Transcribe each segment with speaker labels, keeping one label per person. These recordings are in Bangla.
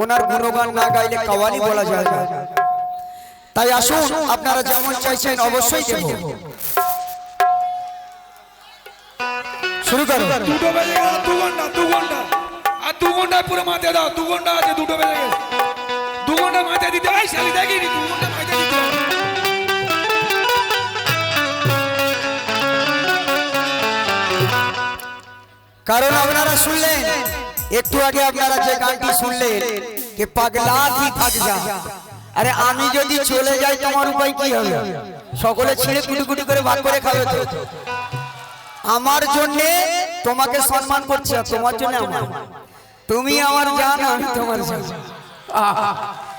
Speaker 1: ওনার গুণগান না গাইলে কাওয়ালি বলা যায় না। তাই আসুন, আপনারা যেমন চাইছেন অবশ্যই শুরু করো।
Speaker 2: দুটো বেজে গেল, দু ঘণ্টা দু ঘণ্টা। আর দু ঘন্টায় পুরো মাথায় দাও, দু ঘণ্টা আছে, দুটো বেজে গেছে। দু ঘণ্টা মাথায় দিতে হয়, শালি দেখিনি, দু ঘণ্টা মাথায় দিতে
Speaker 1: কারণ আপনারা শুনলেন, একটু আগে আপনারা যে গানটি শুনলেন যে পাগলা কি যা আরে আমি যদি চলে যাই, তোমার উপায় কি হবে? সকলে ছিঁড়ে কুটি কুটি করে ভাগ করে খাবে তো। আমার জন্য তোমাকে সম্মান করছে তোমার জন্য আমার। তুমি আমার জান, আমি তোমার জান। क्या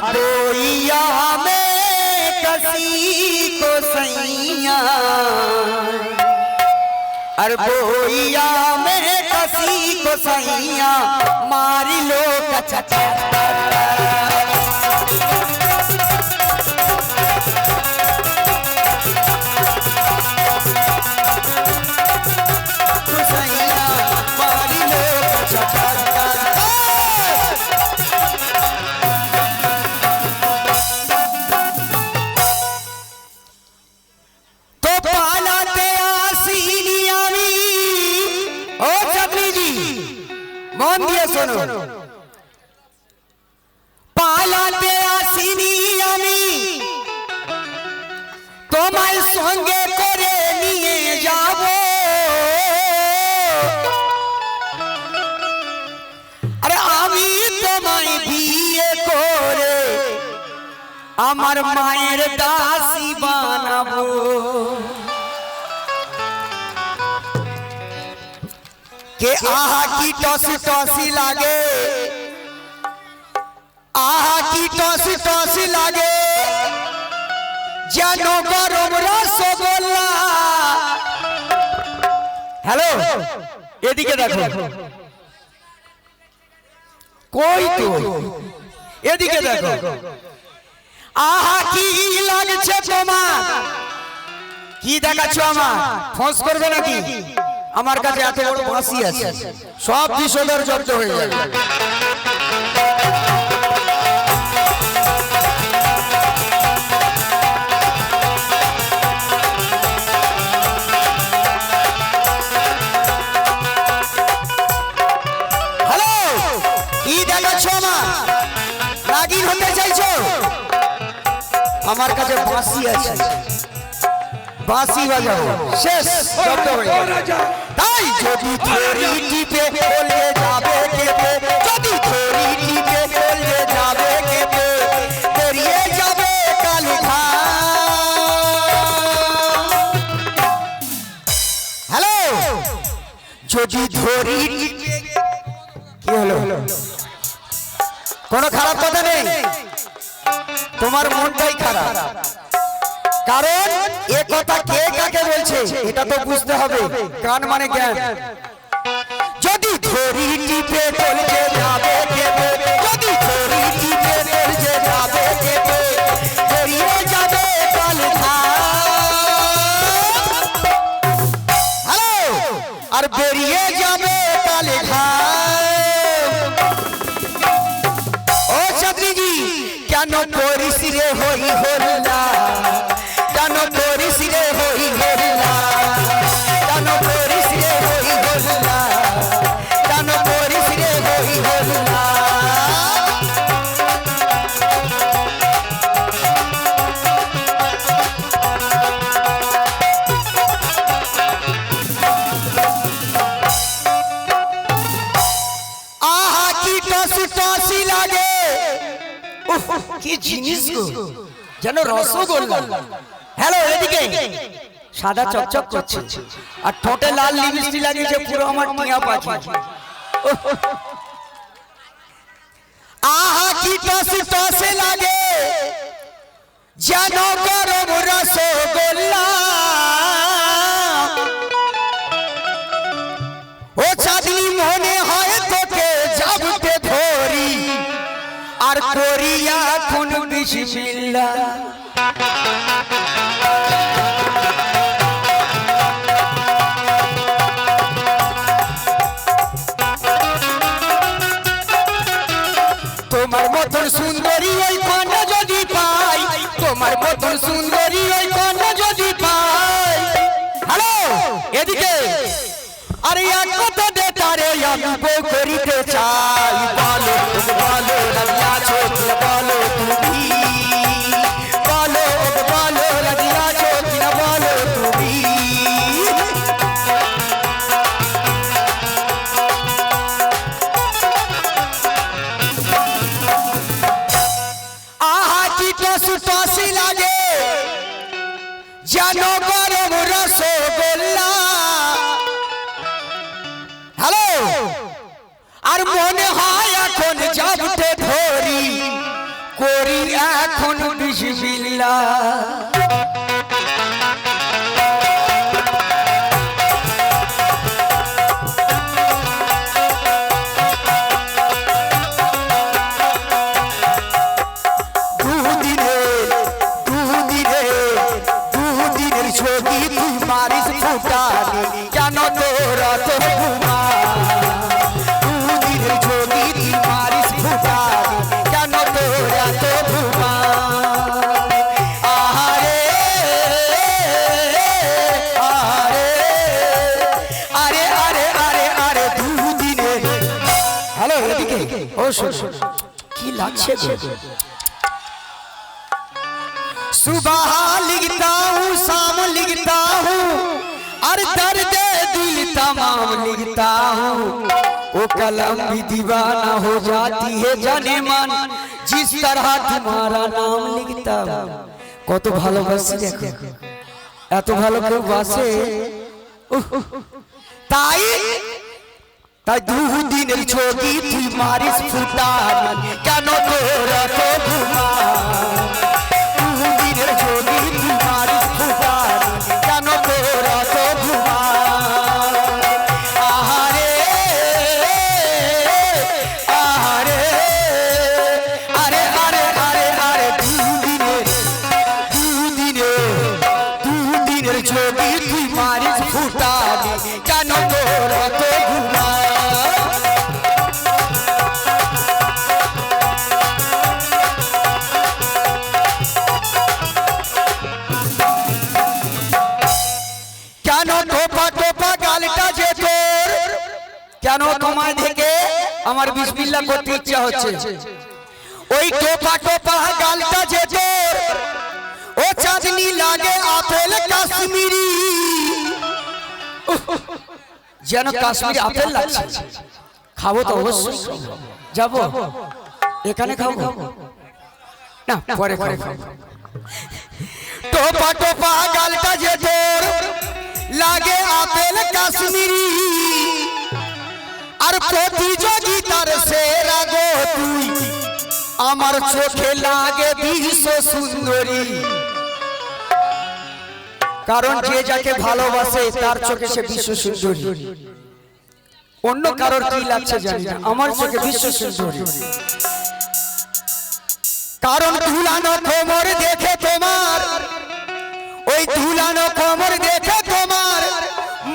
Speaker 1: बोइया में कसी को सैया। अरे बोइया में कसी को सैया। मारी लो कचचा মন দিয়ে শোনো। পালাতে আমি। তোমায় সঙ্গে করে নিয়ে আরে আমি তোমায় বিয়ে করে আমার মায়ের দাসী বানাবো। কে আহা কি টসি টসি লাগে আহা কি টসি টসি লাগে যেন গরম রসগোল্লা হ্যালো এদিকে দেখো কই তো এদিকে দেখো আহা কি লাগছে তোমার কি দেখাচ্ছ আমার ফোঁস করবে নাকি আমার কাছে এত বড় ফাঁসি আছে। সব বিষধর জব্দ হয়ে যাবে। হ্যালো কি দেখাচ্ছ আমার? কাছে বাঁশি আছে। বাঁশি বাজাও। শেষ শব্দ হয়ে তাই যদি ধরি টিপে বলে যাবে কেঁপে যদি ধরি টিপে বলে যাবে কেঁপে বেরিয়ে যাবে কালী হ্যালো? যদি ধরি কি হলো? কোনো খারাপ কথা নেই? তোমার মনটাই খারাপ। কারণ এ কথা কে কাকে বলছে এটা তো বুঝতে হবে। কান মানে জ্ঞান। যদি ধরি টিপে চলছে যাবে যদি ধরি টিপে চলছে যাবে কেঁপে যাবে কাল হ্যালো? আর বেরিয়ে যাবে কাল ও ছাত্রীজি কেন করিস রে হই জিনিস গো। যেন রসগোল্লা। হ্যালো এদিকে। সাদা চকচক করছে। আর ঠোঁটে লাল লিপস্টিক লাগিয়েছে পুরো আমার টিয়া পাখি। আহা কি টসে টসে লাগে। যেন গরম রসগোল্লা। কোন বিসমিল্লা। তোমার মতন সুন্দরী ওই কন্যা যদি পাই, তোমার মতন সুন্দরী ওই কন্যা যদি পাই। হ্যালো এদিকে। আরে এক কথা কি লাগছে গো? सुबह लिखता हूँ शाम लिखता हूँ और दर्द दिल तमाम लिखता हूँ वो कलम भी दीवाना हो जाती है जाने मन जिस तरह तुम्हारा नाम लिखता हूँ কত ভালোবাসি দেখো এত ভালো কেউ বাসে উহ, তাই তাই দুদিনের ছবি তুই মারিস ফুটানি। কেন তোরা তো ঘুমা কেন তোমায় দেখে আমার বিসমিল্লাহ করতে ইচ্ছা হচ্ছে। ওই টোপা টোপা গালটা যে তোর ও চাঁদনি লাগে আপেল কাশ্মীরি। যেন কাশ্মীরি আপেল লাগছে। খাব তো অবশ্যই। যাব। এখানে খাব। না পরে পরে খাব। টোপা টোপা গালটা যে তোর লাগে আপেল কাশ্মীরি। আর প্রতিযোগিতার সেরা গো তুই আমার চোখে লাগে বিশ্ব সুন্দরী। কারণ যে যাকে ভালোবাসে তার চোখে সে বিশ্ব সুন্দরী। অন্য কারোর কি লাগছে জানি না। আমার চোখে বিশ্ব সুন্দরী। কারণ ধুলানো কোমর দেখে তোমার ওই ধুলানো কোমর দেখে তোমার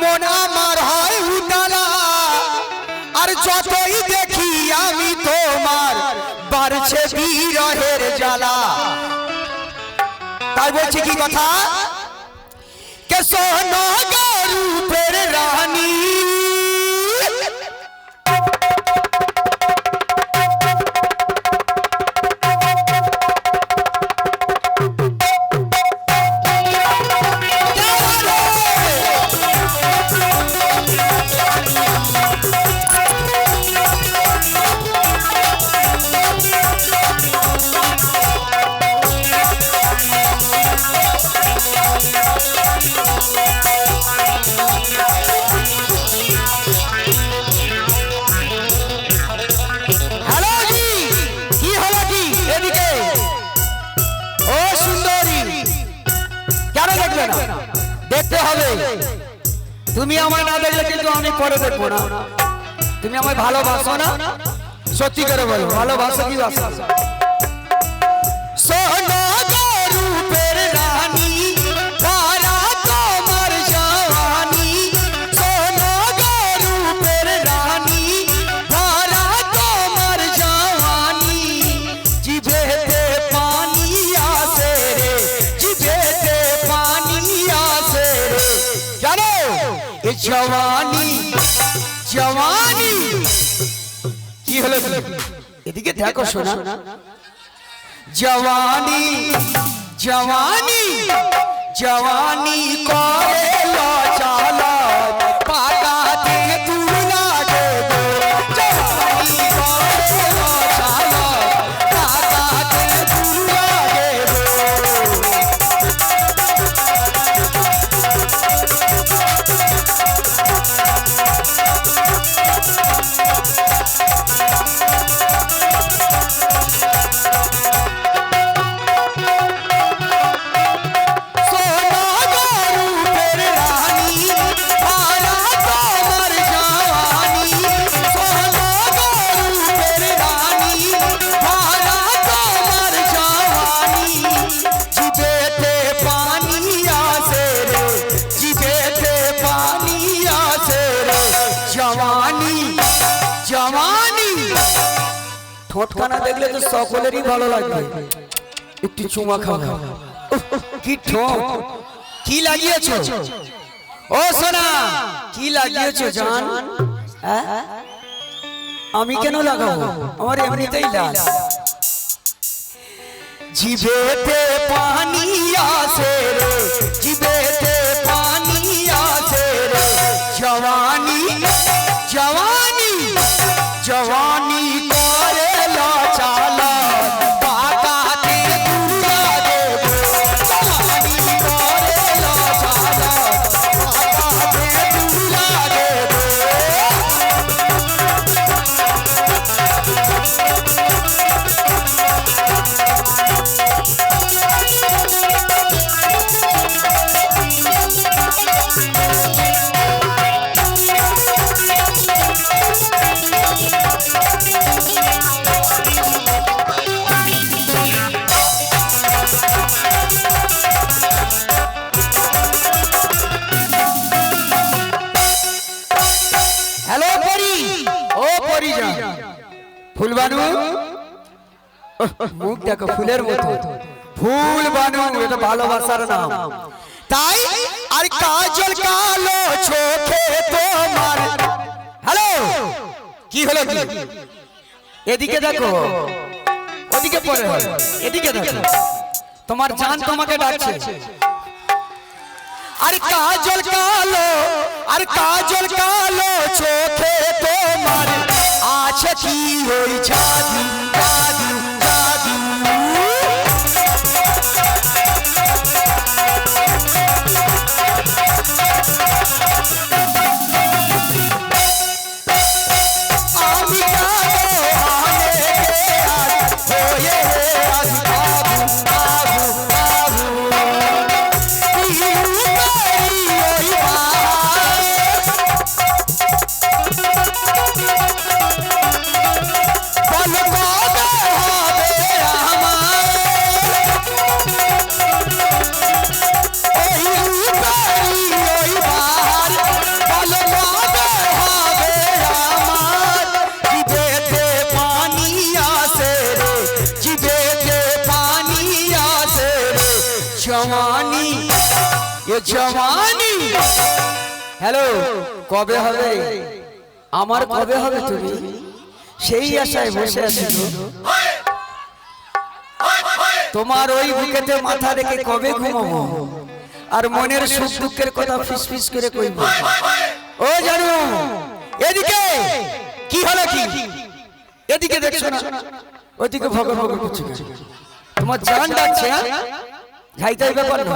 Speaker 1: মন আমার হয় বলছি কি কথা। কে সোনা রূপের রানী। করে বলো ভালোবাসো কি বাসো? দেখো শোনা। জওয়ানি জওয়ানি জওয়ানি করে। ঠোঁটখানা দেখলে তো সকলেরই ভালো লাগবে। একটু চুমা খাওয়া কি ঠোঁট? কি লাগিয়েছো? ও সোনা কি লাগিয়েছো জান? হ্যাঁ? আমি কেন লাগাবো? আমার এমনিতেই লাল জিভেতে পানি আসে রে জিভেতে দেখো ফুলের মতো। ফুল বানু, এটা ভালোবাসার নাম। তাই আর কাজল কালো চোখে তোমার। হ্যালো? কি হলো কি? এদিকে দেখো। ওদিকে পরে এদিকে দেখো। তোমার জান তোমাকে ডাকছে। আর কাজল কালো, আর কাজল কালো চোখে তোমার। আছে কি ওই জাদু? জওয়ানি। হ্যালো কবে হবে? আমার কবে হবে তুমি? সেই আশায় বসে আছি। তোমার ওই বুকেতে মাথা রেখে কবে ঘুমাবো? আর মনের সুখ দুঃখের কথা ফিস ফিস করে কইব? ও জানু, এদিকে কি হলো কি? এদিকে দেখছ না? ওদিকে ভগর ভগর করছে তোমার জান ডাকছে হ্যাঁ? যাইতে ব্যাপার না।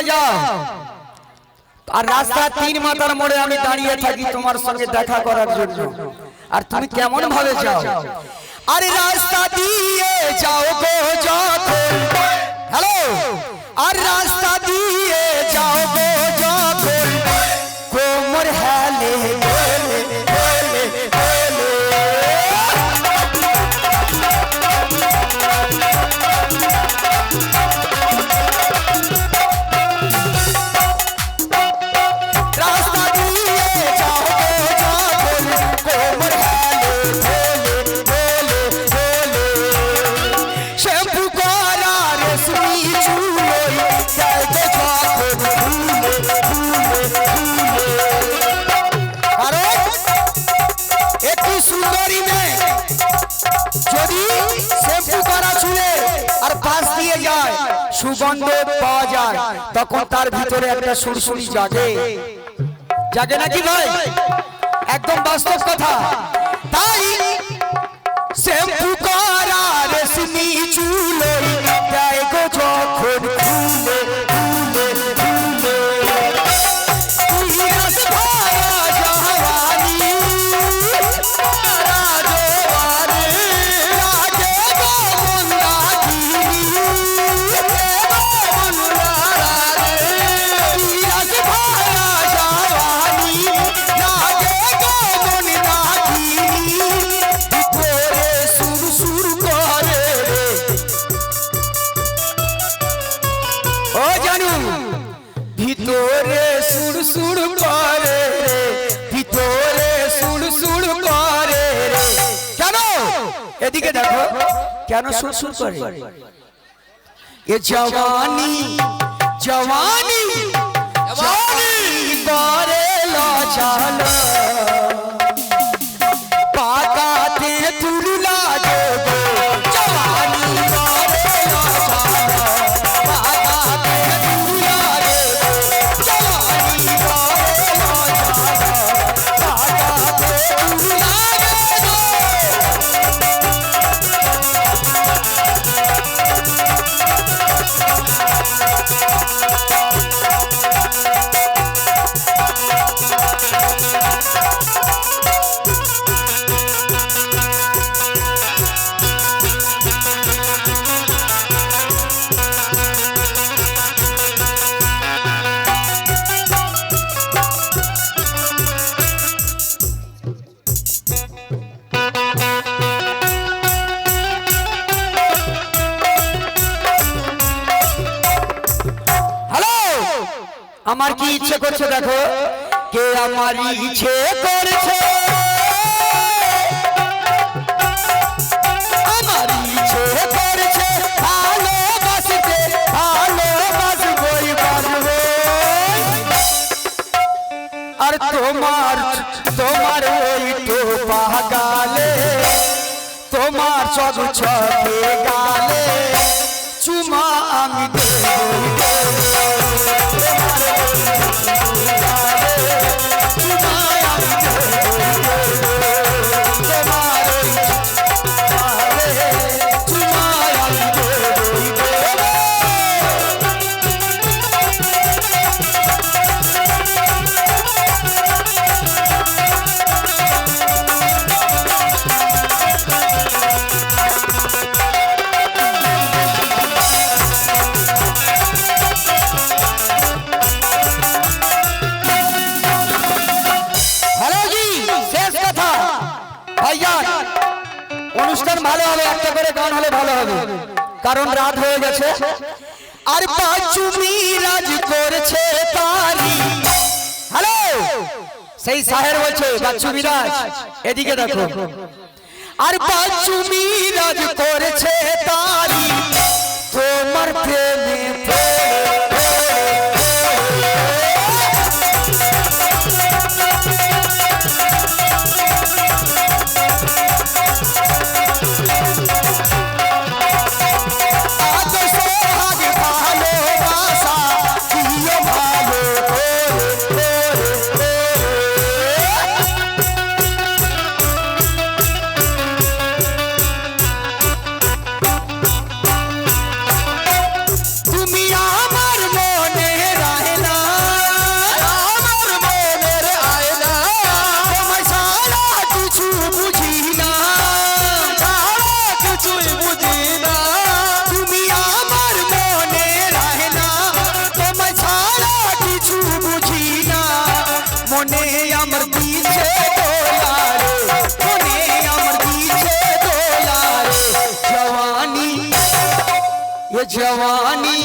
Speaker 1: স্কুলে যাও। আর রাস্তা তিন মাতার মোড়ে আমি দাঁড়িয়ে থাকি তোমার সঙ্গে দেখা করার জন্য। আর তুমি কেমন ভাবে যাও? আরে রাস্তা দিয়ে যাও গো যখন। হ্যালো? আর রাস্তা দিয়ে যাও গো যখন। কোমর হেলে সুগন্ধ পাওয়া যায়। তখন তার ভিতরে একটা সুরসুরি জাগে। জাগে নাকি ভাই একদম বাস্তব কথা। তাই শ্যাম্পু দেখো কেন সুর সুর করে? এ জওয়ানি জওয়ানি জওয়ানি করছে দেখো কে আমার ইচ্ছে করছে? আমার ইচ্ছে করছে ভালোবাসতে ভালোবাসবই বাসবো আর তোমার তোমার ওই তো পাগালে তোমার সব ছকে গালে করে গান হলে ভালো হবে। কারণ রাত হয়ে গেছে। আর পাঁচু রাজ করছে তারি হ্যালো? সেই সাহের বলছে বাচ্চু মিরাজ এদিকে দেখো। আর বাচ্চু মিরাজ করেছে তারি তোমার প্রেমে পড়ে जवानी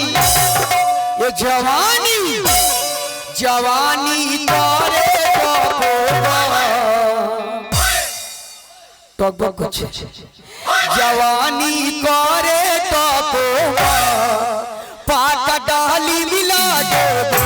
Speaker 1: ये जवानी जवानी तारे टक बक कुछ जवानी करे तो पाता डाली मिला दो